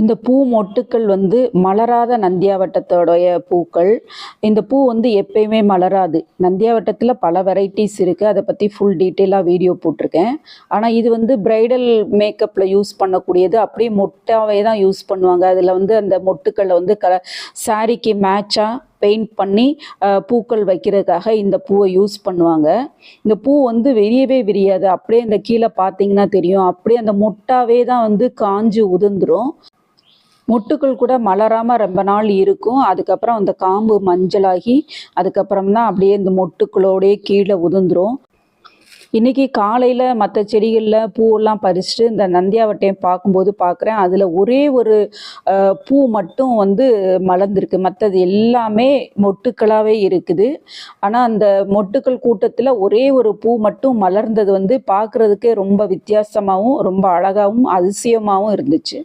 இந்த பூ மொட்டுக்கள் வந்து மலராத நந்தியாவட்டத்தோடைய பூக்கள். இந்த பூ வந்து எப்பயுமே மலராது. நந்தியாவட்டத்தில் பல வெரைட்டிஸ் இருக்குது அதை பற்றி ஃபுல் டீட்டெயிலாக வீடியோ போட்டிருக்கேன். ஆனால் இது வந்து பிரைடல் மேக்கப்பில் யூஸ் பண்ணக்கூடியது. அப்படியே மொட்டாவே தான் யூஸ் பண்ணுவாங்க. அதில் வந்து அந்த மொட்டுக்களை வந்து க சாரிக்கு மேட்சாக பெயிண்ட் பண்ணி பூக்கள் வைக்கிறதுக்காக இந்த பூவை யூஸ் பண்ணுவாங்க. இந்த பூ வந்து விரியவே விரியாது. அப்படியே இந்த கீழே பார்த்தீங்கன்னா தெரியும். அப்படியே அந்த மொட்டாவே தான் வந்து காஞ்சு உதிர்ந்துடும் மொட்டுக்கள் கூட மலராமல் ரொம்ப நாள் இருக்கும். அதுக்கப்புறம் அந்த காம்பு மஞ்சளாகி அதுக்கப்புறம் தான் அப்படியே இந்த மொட்டுக்களோடையே கீழே உதிந்துரும் இன்றைக்கி காலையில் மற்ற செடிகளில் பூவெல்லாம் பறிச்சுட்டு இந்த நந்தியாவட்டையும் பார்க்கும்போது பார்க்குறேன். அதில் ஒரே ஒரு பூ மட்டும் வந்து மலர்ந்துருக்கு. மற்றது எல்லாமே மொட்டுக்களாகவே இருக்குது. ஆனால் அந்த மொட்டுக்கள் கூட்டத்தில் ஒரே ஒரு பூ மட்டும் மலர்ந்தது வந்து பார்க்குறதுக்கே ரொம்ப வித்தியாசமாகவும் ரொம்ப அழகாகவும் அதிசயமாகவும் இருந்துச்சு.